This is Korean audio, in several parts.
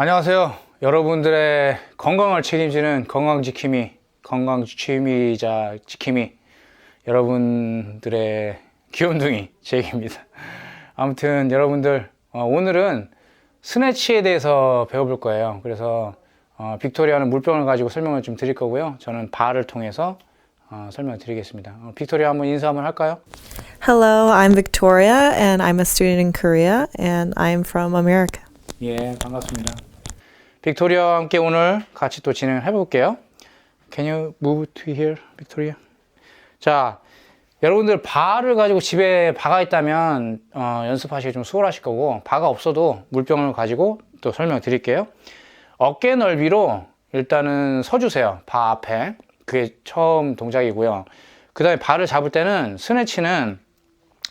안녕하세요. 여러분들의 건강을 책임지는 건강지킴이, 건강지킴이자 지킴이, 여러분들의 귀염둥이 제이입니다. 아무튼 여러분들 어, 오늘은 스네치에 대해서 배워볼 거예요. 그래서 어, 빅토리아는 물병을 가지고 설명을 좀 드릴 거고요. 저는 바를 통해서 어, 설명을 드리겠습니다. 어, 빅토리아 한번 인사 한번 할까요? Hello, I'm Victoria, and I'm a student in Korea, and I'm from America. 예, 반갑습니다. 빅토리아와 함께 오늘 같이 또 진행을 해볼게요. Can you move to here, 빅토리아? 자, 여러분들 바를 가지고 집에 바가 있다면 어, 연습하시기 좀 수월하실 거고 바가 없어도 물병을 가지고 또 설명 드릴게요. 어깨 넓이로 일단은 서주세요. 바 앞에. 그게 처음 동작이고요. 그 다음에 발을 잡을 때는 스네치는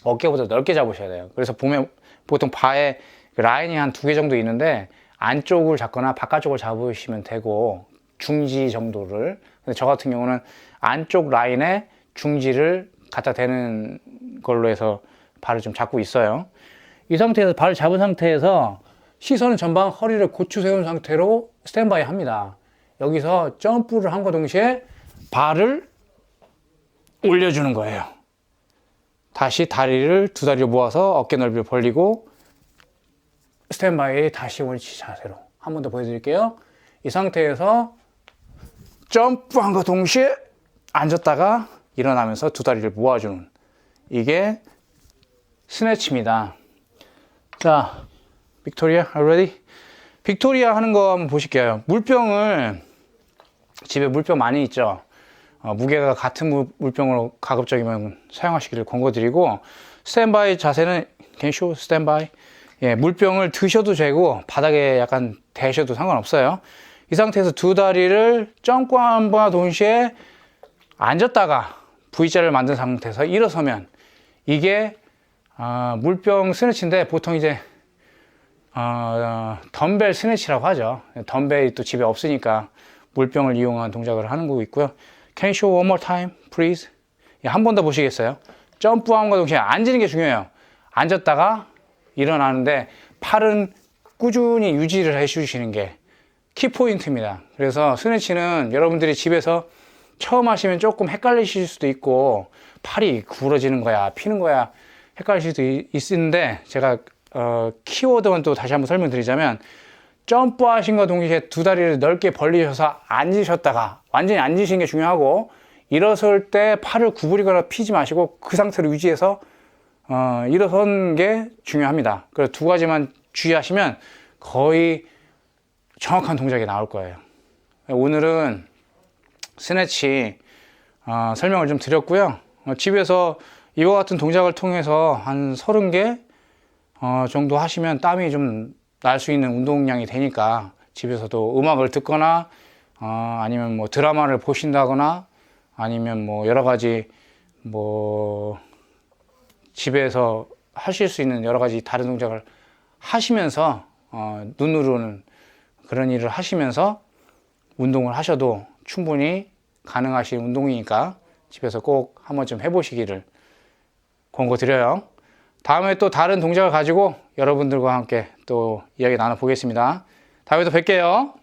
어깨보다 넓게 잡으셔야 돼요. 그래서 보면 보통 바에 그 라인이 한 두 개 정도 있는데 안쪽을 잡거나 바깥쪽을 잡으시면 되고 중지 정도를. 근데 저 같은 경우는 안쪽 라인에 중지를 갖다 대는 걸로 해서 발을 좀 잡고 있어요. 이 상태에서 발을 잡은 상태에서 시선은 전방 허리를 고추 세운 상태로 스탠바이 합니다. 여기서 점프를 한과 동시에 발을 올려주는 거예요. 다시 다리를 두 다리를 모아서 어깨 넓이를 벌리고 스탠바이 다시 원위치 자세로 한 번 더 보여드릴게요. 이 상태에서 점프한과 동시에 앉았다가 일어나면서 두 다리를 모아주는 이게 스네치입니다. 자, 빅토리아, are you ready? 빅토리아 하는 거 한번 보실게요. 물병을 집에 물병 많이 있죠. 어, 무게가 같은 물, 물병으로 가급적이면 사용하시기를 권고드리고 스탠바이 자세는 can you show 스탠바이 예, 물병을 드셔도 되고 바닥에 약간 대셔도 상관없어요. 이 상태에서 두 다리를 점프함과 동시에 앉았다가 V자를 만든 상태에서 일어서면 이게 어, 물병 스네치인데 보통 이제 어, 덤벨 스네치라고 하죠. 덤벨이 또 집에 없으니까 물병을 이용한 동작을 하는 거고 있고요. Can you show one more time, please? 예, 한번 더 보시겠어요? 점프함과 동시에 앉는 게 중요해요. 앉았다가 일어나는데 팔은 꾸준히 유지를 해주시는 게 키포인트입니다. 그래서 스네치는 여러분들이 집에서 처음 하시면 조금 헷갈리실 수도 있고 팔이 구부러지는 거야, 피는 거야 헷갈리실 수도 있- 있는데 제가 어, 키워드만 또 다시 한번 설명드리자면 점프하신과 동시에 두 다리를 넓게 벌리셔서 앉으셨다가 완전히 앉으시는 게 중요하고 일어설 때 팔을 구부리거나 피지 마시고 그 상태로 유지해서 어, 일어선 게 중요합니다. 그래서 두 가지만 주의하시면 거의 정확한 동작이 나올 거예요. 오늘은 스네치 어, 설명을 좀 드렸고요. 어, 집에서 이와 같은 동작을 통해서 한 30개 어, 정도 하시면 땀이 좀 날 수 있는 운동량이 되니까 집에서도 음악을 듣거나 어, 아니면 뭐 드라마를 보신다거나 아니면 뭐 여러 가지 뭐 집에서 하실 수 있는 여러 가지 다른 동작을 하시면서 어, 눈으로는 그런 일을 하시면서 운동을 하셔도 충분히 가능하신 운동이니까 집에서 꼭 한번 좀 해보시기를 권고드려요. 다음에 또 다른 동작을 가지고 여러분들과 함께 또 이야기 나눠보겠습니다. 다음에 또 뵐게요.